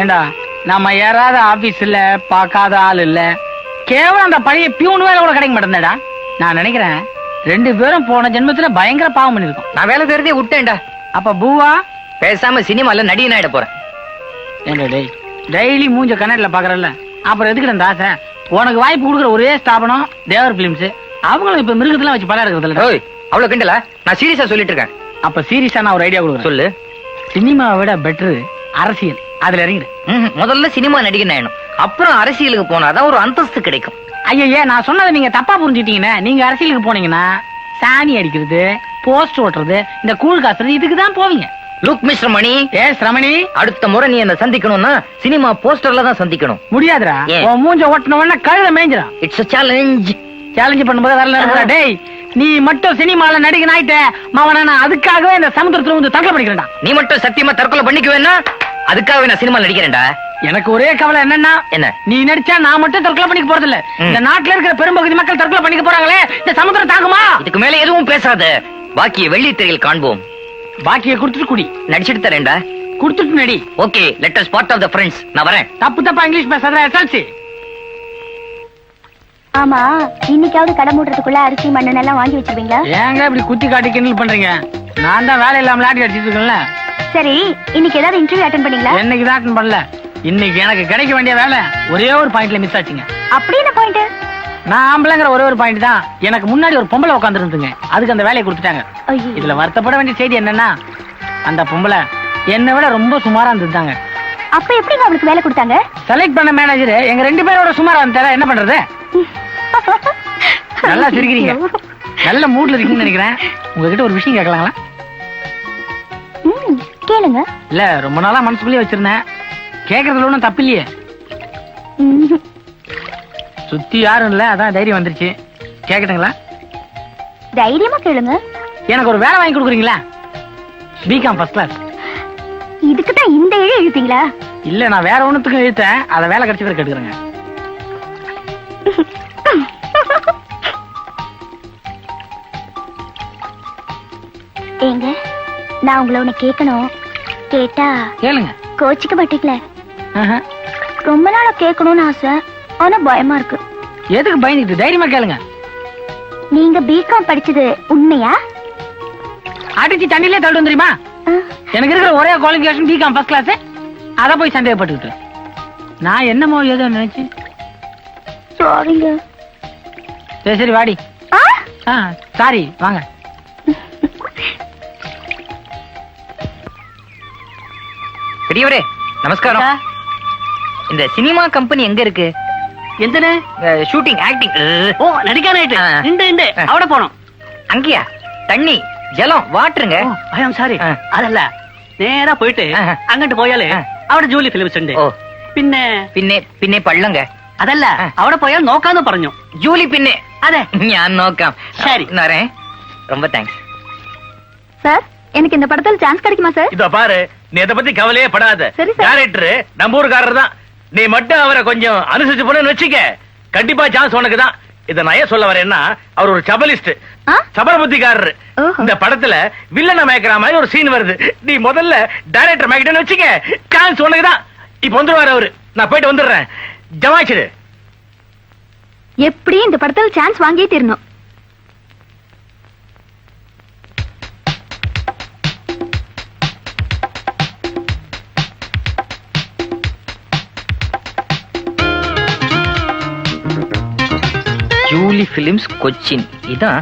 ஏண்டா நம்ம ஏறாத ஆபீஸ் இல்ல பார்க்காத ஆள் இல்ல. கேவலம் அந்த பழைய பியூன் வேலை கூட கிடைக்க மாட்டேன்டா. நான் நினைக்கிறேன் ரெண்டு பேரும் போன ஜென்மத்துல பயங்கர பாவம் பண்ணிருக்கோம் நான் வேலை தெரிஞ்சே விட்டேன்டா. அப்ப பூவா? பேசாம சினிமால நடிகன் ஆயிட போறேன். ஏண்டா டேய் டெய்லி மூஞ்ச கண்ணாடில பாக்குறல்ல. அப்புறம் எதுக்கு இந்த ஆசை? உனக்கு வாய்ப்பு கொடுக்குற ஒரே ஸ்தாபனம் தேவர் பிலிம்ஸ் அவங்களும் இப்ப மிருகத்தெல்லாம் வச்சு படம் எடுக்கிறது இல்ல அவ்வளவு கிண்டலா? நான் சீரியஸா சொல்லிட்டு இருக்கேன். அப்ப சீரியஸா நான் ஒரு ஐடியா கொடுக்குறேன். சொல்லு. சினிமாவை விட பெட்டர் அரசியல். அதுல இறங்கிடு. முதல்ல சினிமா நடிகன் ஆயிடும் அப்புறம் அரசியலுக்கு போனாதான் ஒரு அந்தஸ்து கிடைக்கும். ஐயய்யே நான் சொன்னதை நீங்க தப்பா புரிஞ்சுட்டீங்கன்னா நீங்க அரசியலுக்கு போனீங்கன்னா சாணி அடிக்கிறது போஸ்ட் ஓட்டுறது இந்த கூழ் காசுறது இதுக்கு தான் போவீங்க. Look mister Mani. ஏ ரமணி அடுத்த முறை நீ என்ன சந்திக்கணும்னா சினிமா போஸ்டர்ல தான் சந்திக்கணும். முடியாதுடா? உன் மூஞ்ச ஓட்டினவன கழுத மேய்ஞ்சிடும். இட்ஸ் a சேலஞ்ச் சேலஞ்ச் பண்ணும்போது வரல டேய் நீ மட்டும் சினிமால நடிகன் ஆயிட்ட மவன நான் அதுக்காகவே இந்த சமுத்திரத்துல வந்து தற்கொலை பண்ணிக்கிறேன்டா நீ மட்டும் சத்தியமா தற்கொலை பண்ணிக்குவேன்னா அதுக்காகவே நான் சினிமா நடிக்கிறேன்டா. எனக்கு ஒரே கவலை என்னன்னா என்ன? நீ நடிச்சா நான் மட்டும் தற்கொலை பண்ணிக்க போறது இல்ல. இந்த நாட்டுல இருக்கிற பெரும்பகுதி மக்கள் தற்கொலை பண்ணிக்க போறாங்களே இந்த சமுத்திரம் தாங்குமா? இதுக்கு மேல எதுவும் பேசாத. பாக்கிய வெள்ளித்திரையில் காண்போம். பாக்கிய கொடுத்துட்டு குடி. நடிச்சிட்டு தரேன்டா. கொடுத்துட்டு நடி. Okay let us part of the friends நான் வரேன். தப்பு தப்பா இங்கிலீஷ் பேசாத எஸ்எல்சி. ஆமா இன்னைக்காவது கடை மூடுறதுக்குள்ள அரிசி மண்ணெண்ணெய் எல்லாம் வாங்கி வச்சிருவீங்களா? ஏங்க இப்படி குத்தி காட்டி கிண்டல் பண்றீங்க? நான் தான் வேலை இல்லாம லாட்டி அடிச்சிட்டு இருக்கேன்ல. சரி இன்னைக்கு ஏதாவது இன்டர்வியூ அட்டன் பண்ணீங்களா? என்னைக்கு தான் பண்ணல. இன்னைக்கு எனக்கு கிடைக்க வேண்டிய வேலை ஒரே ஒரு பாயிண்ட்ல மிஸ் ஆச்சுங்க. அப்படி என்ன பாயிண்ட் நான் ஆம்பளைங்கிற ஒரே ஒரு பாயிண்ட் தான். எனக்கு முன்னாடி ஒரு பொம்பளை உட்காந்துருந்துங்க அதுக்கு அந்த வேலையை கொடுத்துட்டாங்க. ஐயோ. இதுல வருத்தப்பட வேண்டிய செய்தி என்னன்னா அந்த பொம்பளை என்னை விட ரொம்ப சுமாரா இருந்திருந்தாங்க. அப்ப எப்படிங்க அவளுக்கு வேலை கொடுத்தாங்க? செலக்ட் பண்ண மேனேஜர் எங்க ரெண்டு பேரோட சுமாரா இருந்தா என்ன பண்றது? நல்லா சிரிக்கிறீங்க. நல்ல மூட்ல இருக்கீங்கன்னு நினைக்கிறேன். உங்ககிட்ட ஒரு விஷயம் கேட்கலாங்களா? கேளுங்க. இல்ல ரொம்ப நாளா மனசுக்குள்ளேயே வச்சிருந்தேன். கேக்குறதுல ஒண்ணும் தப்பு இல்லையே சுத்தி யாரும் இல்ல அதான் தைரியம் வந்துருச்சு. கேக்கட்டுங்களா? தைரியமா கேளுங்க. எனக்கு ஒரு வேலை வாங்கி கொடுக்குறீங்களா? பிகாம் ஃபர்ஸ்ட் கிளாஸ் இதுக்கு தான் இந்த இழை இழுத்தீங்களா இல்ல நான் வேற ஒண்ணுத்துக்கும் இழுத்தேன் அதை வேலை கிடைச்ச பிறகு கேட்டுக்கிறேங்க. ஏங்க நான் உங்களை ஒண்ணு கேட்கணும். கேட்டா? கேளுங்க. கோச்சிக்க மாட்டீங்களே? ஆஹா. ரொம்ப நாளா கேட்கணும்னு ஆசை ஆனா பயமா இருக்கு. எதுக்கு பயந்துட்டு தைரியமா கேளுங்க. நீங்க பிகாம் படிச்சது உண்மையா? அடிச்சு தண்ணிலே தள்ளு வந்துருமா ஆ, எனக்கு இருக்கிற ஒரே குவாலிஃபிகேஷன் பிகாம் ஃபர்ஸ்ட் கிளாஸ் அத போய் சந்தேகப்பட்டுக்கிட்டு. நான் என்னமோ ஏதோ நினைச்சு. சாரிங்க சரி சரி வாடி. சாரி வாங்க. பெரியவரே நமஸ்காரம் இந்த சினிமா கம்பெனி எங்க இருக்கு எந்தனே ஷூட்டிங் ஆக்டிங் ஓ நடிக்கானாயிட்டு ஆ. இந்த இந்த அவட போனோம் அங்கேயா தண்ணி ஜலம் வாட்டருங்க ஐ ஆம் சாரி ஆ. அதல்ல நேரா போயிட்டு ஆஹா. அங்கிட்டு போயாலே ஆ. അവിടെ ജോലി ഫിലിംസ് ഉണ്ട് ഓ പിന്നെ പിന്നെ പിന്നെ പള്ളങ്ക അതല്ല ആ. അവിടെ പോയാൽ നോക്കാന്ന് പറഞ്ഞു ജൂലി പിന്നെ അതെ ഞാൻ നോക്കാം ശരി. എന്നാരേ ரொம்ப தேங்க்ஸ் சார் எனக்கு இந்த படத்துல சான்ஸ் கிடைக்குமா சார் இத பாரு நீ இத பத்தி கவலையே படாத. டைரக்டர் நம்ம ஊருக்காரர் தான். நீ மட்டும் அவரை கொஞ்சம் அனுசரிச்சு போனேன்னு வச்சுக்க. கண்டிப்பா சான்ஸ் உனக்கு தான். இத நான் ஏன் சொல்ல வரேன்னா அவர் ஒரு சபலிஸ்ட். ஆ? சபலபுத்திக்காரரு ஓஹோ. இந்த படத்துல வில்லனை மயக்கிற மாதிரி ஒரு சீன் வருது. நீ முதல்ல டைரக்டர் மயக்கிட்டேன்னு வச்சுக்க. சான்ஸ் உனக்கு தான். இப்ப வந்துருவாரு அவரு. நான் போயிட்டு வந்துடுறேன். ஜமாச்சிடு எப்படி இந்த படத்துல சான்ஸ் வாங்கியே தீரணும். Julie films Cochin. இதான்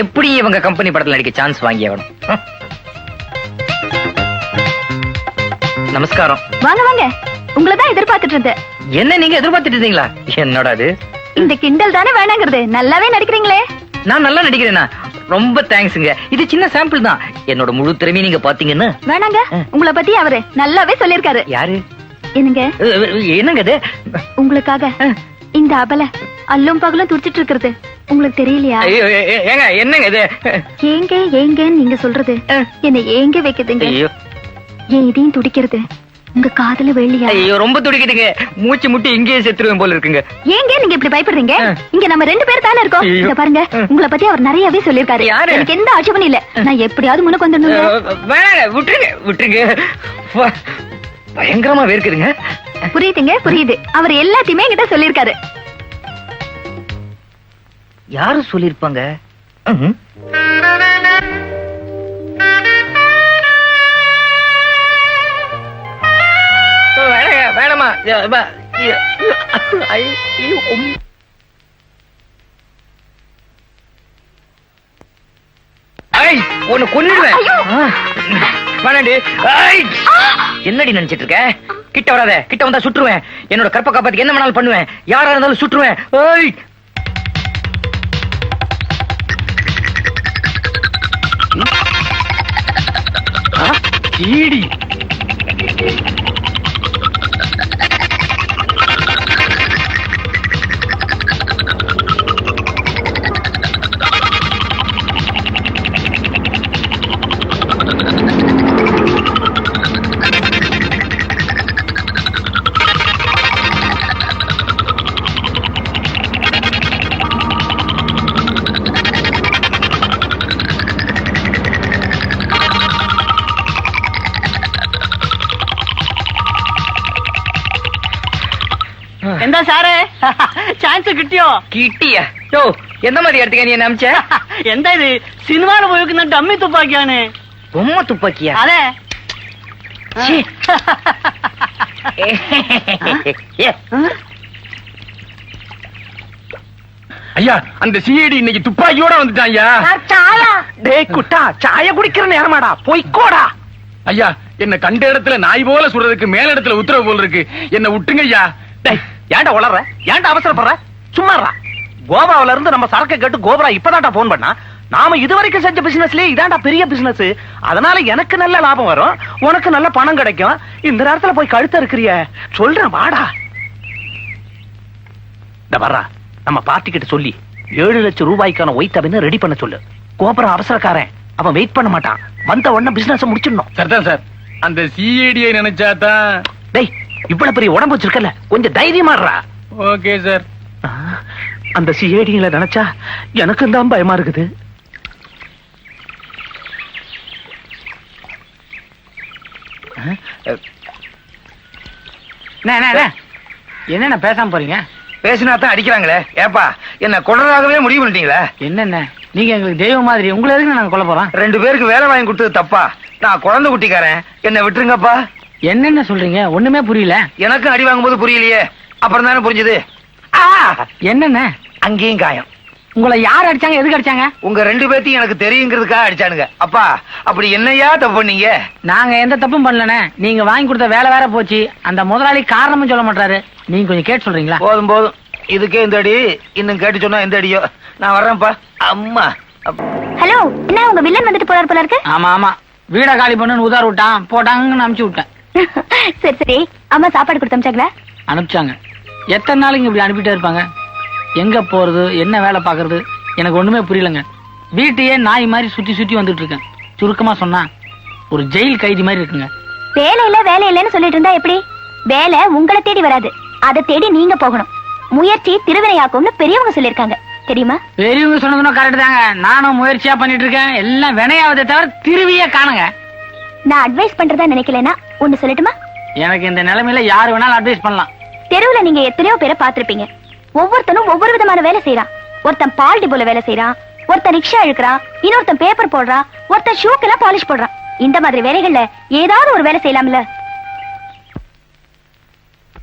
எப்படி இவங்க கம்பெனி படத்துல நடிக்க சான்ஸ் வாங்கி ஆகணும். நமஸ்காரம். வாங்க வாங்க. உங்களை தான் எதிர்பார்த்துட்டு இருந்தேன் என்ன நீங்க எதிர்பார்த்துட்டு இருந்தீங்களா? என்னடா அது? இந்த கிண்டல் தானே வேணாங்கிறது. நல்லாவே நடிக்கிறீங்களே. நான் நல்லா நடிக்கிறேனா? ரொம்ப தேங்க்ஸுங்க இது சின்ன சாம்பிள் தான். என்னோட முழு திறமையை நீங்க பாத்தீங்கன்னா வேணாங்க. உங்களை பத்தி அவரு நல்லாவே சொல்லிருக்காரு யாரு? என்னங்க? என்னங்க அது? உங்களுக்காக. இந்த அபல அல்லும் பகலும் துடிச்சிட்டு இருக்கிறது. உங்களுக்கு தெரியலையா? ஏங்க என்னங்க இது? ஏங்க ஏங்கன்னு நீங்க சொல்றது. என்னை ஏங்க வைக்குதுங்க? என் இதையும் துடிக்கிறது? உங்க காதுல வெள்ளியா? ஐயோ ரொம்ப துடிக்குதுங்க. மூச்சு முட்டி இங்கேயே செத்துருவேன் போல இருக்குங்க. ஏங்க நீங்க இப்படி பயப்படுறீங்க. இங்க நம்ம ரெண்டு பேர் தானே இருக்கோம். இங்க பாருங்க. உங்களை பத்தி அவர் நிறையவே சொல்லிருக்காரு? எனக்கு எந்த ஆட்சேபனும் இல்ல. நான் எப்படியாவது முன்னுக்கு வந்துடணுங்க. வேணாங்க விட்டுருங்க விட்டுருங்க. பயங்கரமா வேர்க்குதுங்க. புரியுதுங்க புரியுது. அவர் எல்லாத்தையுமே என்கிட்ட சொல்லியிருக்காரு. யாரு சொல்லிருப்பாங்க வேணாமா. யா, பா, வேணாண்டி. என்னடி நினைச்சிட்டு இருக்க? கிட்ட வராத. கிட்ட வந்தா சுட்டுருவேன் என்னோட கற்ப காப்பாத்துக்கு என்ன வேணாலும் பண்ணுவேன். யாரா இருந்தாலும் ஈடி எந்த சாரு சான்ஸ் கிட்டியோ? கிட்டியா. யோ எந்த மாதிரி இடத்துக்கு நீ என்ன அமிச்ச எந்த இது? சினிமால போய்க்கு டம்மி துப்பாக்கியானு பொம்மை துப்பாக்கியா? அதே சீ. ஏ, ஐயா அந்த சிஐடி இன்னைக்கு துப்பாக்கியோட வந்துட்டான் ஐயா. டேய் குட்டா சாய குடிக்கிற நேரமாடா. போய்க்கோடா ஐயா என்ன கண்ட இடத்துல நாய் போல சுடுறதுக்கு மேல இடத்துல உத்தரவு போல இருக்கு. என்ன விட்டுங்க ஐயா. டேய் ஏன்டா உளற ஏன்டா அவசரப்படுற? சும்மாறா கோவாவில இருந்து நம்ம சரக்கு கேட்டு கோபரா இப்பதான்டா போன் பண்ணா. நாம இதுவரைக்கும் செஞ்ச பிசினஸ்லயே இதான்டா பெரிய பிசினஸ் அதனால எனக்கு நல்ல லாபம் வரும். உனக்கு நல்ல பணம் கிடைக்கும். இந்த நேரத்துல போய் கழுத்த இருக்கிறிய சொல்றேன் வாடா. இந்த வர்றா நம்ம பார்ட்டி கிட்ட சொல்லி ஏழு லட்சம் ரூபாய்க்கான ஒயிட் அவன் ரெடி பண்ண சொல்லு. கோபுரம் அவசரக்காரன். அவன் வெயிட் பண்ண மாட்டான். வந்த உடனே பிசினஸ் முடிச்சிடணும். சரிதான் சார் அந்த சிஐடியை நினைச்சா தான் டேய் இவ்வளவு பெரிய உடம்பு வச்சிருக்கல கொஞ்சம் தைரியமாடுறா ஓகே சார். அந்த சிஐடிங்களை நினைச்சா எனக்கும் தான் பயமா இருக்குது. என்னென்ன பேசாம போறீங்க? பேசினா தான் அடிக்கிறாங்களே. ஏப்பா என்ன கொள்றதாகவே முடிவு பண்ணிட்டீங்களா? என்னென்ன நீங்க எங்களுக்கு தெய்வம் மாதிரி உங்களை எதுக்கு நாங்க கொல்ல போறோம்? ரெண்டு பேருக்கு வேலை வாங்கி கொடுத்தது தப்பா. நான் குழந்தை குட்டிக்காரன். என்ன விட்டுருங்கப்பா. என்னென்ன சொல்றீங்க? ஒண்ணுமே புரியல. எனக்கும் அடி வாங்கும்போது புரியலையே. அப்புறம் தானே புரிஞ்சுது? ஆ, என்னென்ன? அங்கேயும் காயம். உங்களை யார் அடிச்சாங்க? எதுக்கு அடிச்சாங்க? உங்க ரெண்டு பேத்தையும் எனக்கு தெரியுங்கிறதுக்காக அடிச்சானுங்க. அப்பா அப்படி என்னையா தப்பு பண்ணீங்க? நாங்க எந்த தப்பும் பண்ணலனே நீங்க வாங்கி கொடுத்த வேலை வேற போச்சு. அந்த முதலாளி காரணமும் சொல்ல மாட்டாரு. நீங்க கொஞ்சம் கேட்டு சொல்றீங்களா? போதும் போதும். இதுக்கே இந்த அடி. இன்னும் கேட்டு சொன்னா எந்த அடியோ. நான் வர்றேன்ப்பா. அம்மா. ஹலோ என்ன உங்க வில்லன் வந்துட்டு போறாரு போல இருக்கு? ஆமா ஆமா. வீட காலி பண்ணுன்னு உதார் விட்டான். போட்டாங்கன்னு அனுப்பிச்சு விட்டேன். சரி சரி. அம்மா சாப்பாடு கொடுத்து அமிச்சாங்களா? அனுப்பிச்சாங்க. எத்தனை நாளைக்கு இப்படி அனுப்பிட்டே இருப்பாங்க? எங்க போறது? என்ன வேலை பாக்குறது எனக்கு ஒண்ணுமே புரியலங்க. வீட்டையே நாய் மாதிரி சுத்தி சுத்தி வந்துட்டு இருக்கேன். சுருக்கமா சொன்னா ஒரு ஜெயில் கைதி மாதிரி இருக்குங்க. வேலை இல்ல வேலை இல்லன்னு சொல்லிட்டு இருந்தா எப்படி? வேலை உங்களை தேடி வராது. அதை தேடி நீங்க போகணும். முயற்சி திருவினையாக்கும்னு பெரியவங்க சொல்லிருக்காங்க தெரியுமா? பெரியவங்க சொன்னதுன்னா கரெக்ட் தாங்க. நானும் முயற்சியா பண்ணிட்டு இருக்கேன். எல்லாம் வினையாவதை தவிர திருவியே காணுங்க. நான் அட்வைஸ் பண்றதா நினைக்கலனா ஒண்ணு சொல்லட்டுமா? எனக்கு இந்த நிலைமையில யாரு வேணாலும் அட்வைஸ் பண்ணலாம். தெருவுல நீங்க எத்தனையோ பேரை பார்த்திருப்பீங்க. ஒவ்வொருத்தனும் ஒவ்வொரு விதமான வேலை செய்யறான் ஒருத்தன் பால் டிபோல வேலை செய்யறான் ஒருத்தன் ரிக்ஷா இழுக்கிறான். இன்னொருத்தன் பேப்பர் போடுறான். ஒருத்தன் ஷூக்கெல்லாம் பாலிஷ் போடுறான். இந்த மாதிரி வேலைகள்ல ஏதாவது ஒரு வேலை செய்யலாம்ல?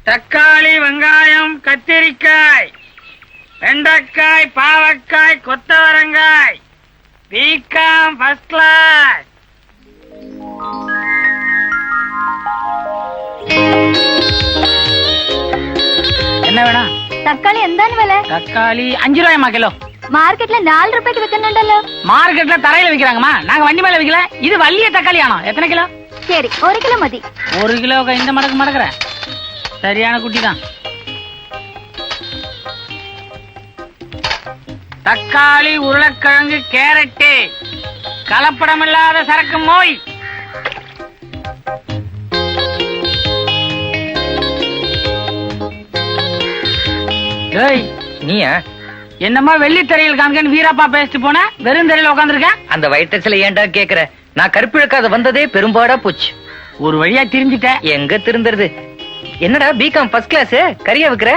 தக்காளி வெங்காயம் கத்திரிக்காய் வெண்டைக்காய் பாவக்காய் கொத்தவரங்காய் பிகாம் ஃபர்ஸ்ட் கிளாஸ் என்ன வேணா? தக்காளி எந்த விலை? தக்காளி அஞ்சு ரூபாயம்மா கிலோ. மார்க்கெட்ல நாலு ரூபாய்க்கு விற்கணும்டല്ലോ மார்க்கெட்ல தரையில விக்கிறாங்கம்மா. நாங்க வண்டி மேல விக்கல. இது வள்ளிய தக்காளி ஆனோ எத்தனை கிலோ? சரி ஒரு கிலோ மதி. ஒரு கிலோ இந்த மடக்கு மடக்குற. சரியான குட்டி தான் தக்காளி உருளைக்கிழங்கு கேரட்டு. கலப்படமில்லாத சரக்கு மோய். ஏய் நீயா? என்னம்மா வெள்ளி தரையில் காண்கன்னு வீராப்பா பேசிட்டு போன? வெறும் தரையில உட்காந்துருக்க அந்த வயிற்றுல ஏன்டா கேக்குற? நான் கருப்பிழக்காத வந்ததே பெரும்பாடா போச்சு. ஒரு வழியா திரிஞ்சிட்ட. எங்க திருந்துறது? என்னடா பிகாம் ஃபர்ஸ்ட் கிளாஸ் கரியா வைக்கிற?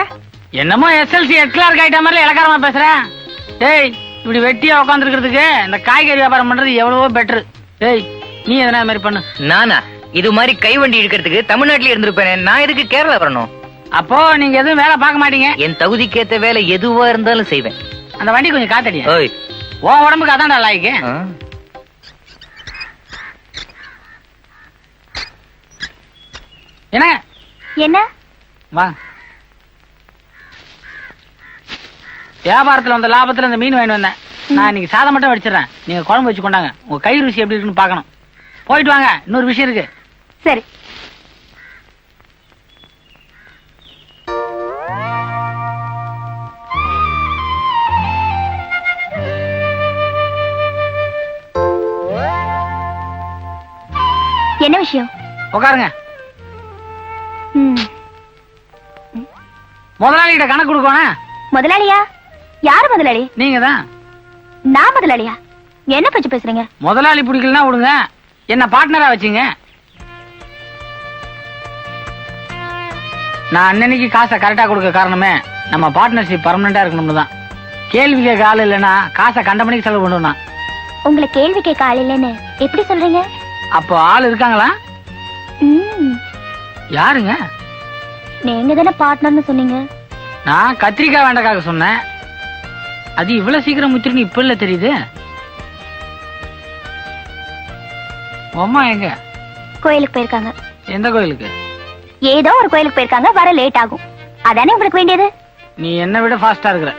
என்னமோ எஸ்எல்சி ஹெட் கிளார்க் ஆயிட்ட மாதிரி இலக்காரமா பேசுறேன் டேய் இப்படி வெட்டியா உட்காந்துருக்கிறதுக்கு இந்த காய்கறி வியாபாரம் பண்றது எவ்வளவோ பெட்டர் டேய் நீ எதனா மாதிரி பண்ணு. நானா? இது மாதிரி கை வண்டி இழுக்கிறதுக்கு தமிழ்நாட்டுல இருந்திருப்பேனே. நான் எதுக்கு கேரளா வரணும்? அப்போ நீங்க எதுவும் வேலை பார்க்க மாட்டீங்க? என் தகுதிக்கேத்த வேலை எதுவா இருந்தாலும் செய்வேன். அந்த வண்டி கொஞ்சம் காத்தடி ஓய். உன் உடம்புக்கு அதான்டா லாய்க்கு. ஆ. என்ன? என்ன? வா. வியாபாரத்துல வந்த லாபத்துல இந்த மீன் வாங்கி வந்தேன். நான் இன்னைக்கு சாதம் மட்டும் வடிச்சிடறேன் நீங்க குழம்பு வச்சு கொண்டாங்க. உங்க கை ருசி எப்படி இருக்குன்னு பார்க்கணும். போயிட்டு வாங்க. இன்னொரு விஷயம் இருக்கு. சரி. உட்காருங்க. முதலாளிகிட்ட கணக்கு கொடுக்கணும் முதலாளியா? யாரு முதலாளி? நீங்க தான் நான் முதலாளியா? என்ன பற்றி பேசுறீங்க? முதலாளி பிடிக்கலன்னா விடுங்க. என்ன பார்ட்னரா வச்சுங்க. நான் அன்னன்னைக்கு காசை கரெக்டா கொடுக்க காரணமே நம்ம பார்ட்னர்ஷிப் பர்மனண்டா இருக்கணும்னு தான் கேள்வி கேட்க ஆள் இல்லைன்னா காசை கண்ட மணிக்கு செலவு பண்ணுவேன் நான் உங்களை கேள்வி கேட்க ஆள் இல்லைன்னு எப்படி சொல்றீங்க? அப்போ ஆள் இருக்காங்களா? யாருங்க? நீங்க தானே பார்ட்னர்னு சொன்னீங்க. நான் கத்திரிக்காய் வேண்டக்காக சொன்னேன். அது இவ்வளவு சீக்கிரம் முத்திருன்னு இப்ப இல்ல தெரியுது. அம்மா எங்க? கோயிலுக்கு போயிருக்காங்க. எந்த கோயிலுக்கு? ஏதோ ஒரு கோயிலுக்கு போயிருக்காங்க வர லேட் ஆகும். அதானே உங்களுக்கு வேண்டியது? நீ என்னை விட ஃபாஸ்டா இருக்கிற.